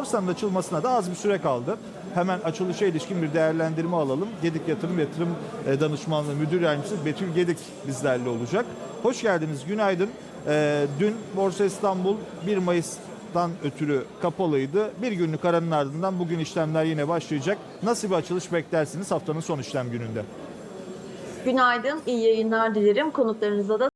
Borsanın açılmasına da az bir süre kaldı. Hemen açılışa ilişkin bir değerlendirme alalım. Gedik Yatırım Yatırım e, Danışmanlığı Müdür Yardımcısı Betül Gedik bizlerle olacak. Hoş geldiniz, günaydın. E, dün Borsa İstanbul 1 Mayıs'tan ötürü kapalıydı. Bir günlük aranın ardından bugün işlemler yine başlayacak. Nasıl bir açılış beklersiniz haftanın son işlem gününde? Günaydın, iyi yayınlar dilerim. Konuklarınıza da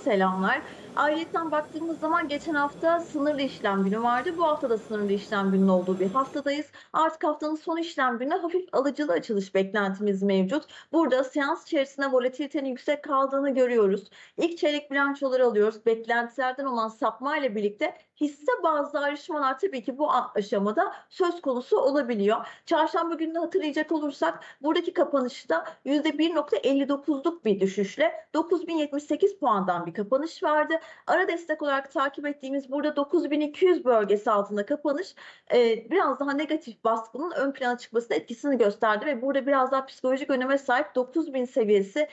selamlar. Ayrıca baktığımız zaman geçen hafta sınırlı işlem günü vardı. Bu hafta da sınırlı işlem günün olduğu bir haftadayız. Artık haftanın son işlem günü hafif alıcılı açılış beklentimiz mevcut. Burada seans içerisinde volatilitenin yüksek kaldığını görüyoruz. İlk çeyrek bilançoları alıyoruz. Beklentilerden olan sapma ile birlikte hisse bazlı ayrışmalar tabii ki bu aşamada söz konusu olabiliyor. Çarşamba gününü hatırlayacak olursak buradaki kapanışta %1.59'luk bir düşüşle 9078 puandan bir kapanış vardı. Ara destek olarak takip ettiğimiz burada 9200 bölgesi altında kapanış e, biraz daha negatif baskının ön plana çıkmasına etkisini gösterdi ve burada biraz daha psikolojik öneme sahip 9000 seviyesi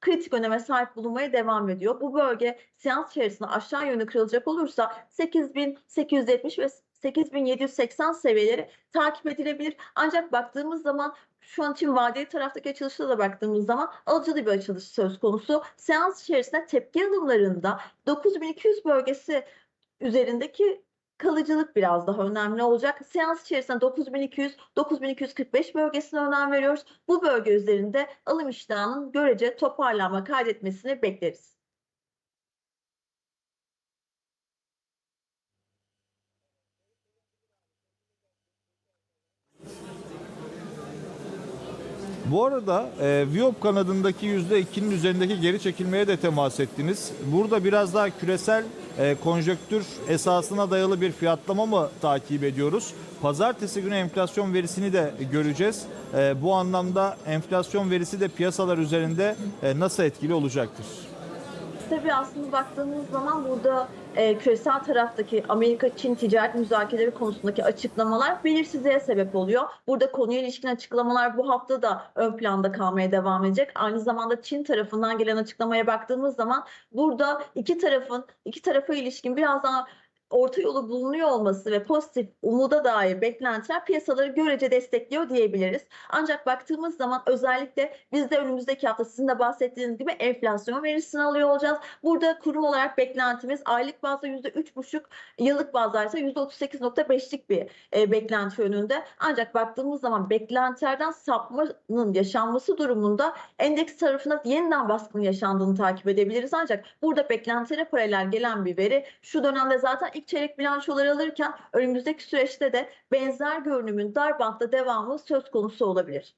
kritik öneme sahip bulunmaya devam ediyor. Bu bölge seans içerisinde aşağı yönlü kırılacak olursa 8870 ve 8780 seviyeleri takip edilebilir. Ancak baktığımız zaman şu an için vadeli taraftaki açılışta da baktığımız zaman alıcılı bir açılış söz konusu. Seans içerisinde tepki alımlarında 9200 bölgesi üzerindeki kalıcılık biraz daha önemli olacak. Seans içerisinde 9200 9245 bölgesine önem veriyoruz. Bu bölge üzerinde alım iştahının görece toparlanma kaydetmesini bekleriz. Bu arada e, Viyop kanadındaki %2'nin üzerindeki geri çekilmeye de temas ettiniz. Burada biraz daha küresel e, konjöktür esasına dayalı bir fiyatlama mı takip ediyoruz? Pazartesi günü enflasyon verisini de göreceğiz. E, bu anlamda enflasyon verisi de piyasalar üzerinde e, nasıl etkili olacaktır? Tabii aslında baktığımız zaman burada e, küresel taraftaki Amerika-Çin ticaret müzakereleri konusundaki açıklamalar belirsizliğe sebep oluyor. Burada konuya ilişkin açıklamalar bu hafta da ön planda kalmaya devam edecek. Aynı zamanda Çin tarafından gelen açıklamaya baktığımız zaman burada iki tarafın iki tarafa ilişkin biraz daha orta yolu bulunuyor olması ve pozitif umuda dair beklentiler piyasaları görece destekliyor diyebiliriz. Ancak baktığımız zaman özellikle biz de önümüzdeki hafta sizin de bahsettiğiniz gibi enflasyon verisini alıyor olacağız. Burada kurum olarak beklentimiz aylık bazda %3,5 yıllık bazda ise %38,5'lik bir e, beklenti önünde. Ancak baktığımız zaman beklentilerden sapmanın yaşanması durumunda endeks tarafına yeniden baskının yaşandığını takip edebiliriz. Ancak burada beklentilere paralel gelen bir veri şu dönemde zaten ilk çeyrek bilançoları alırken önümüzdeki süreçte de benzer görünümün dar bantta devamı söz konusu olabilir.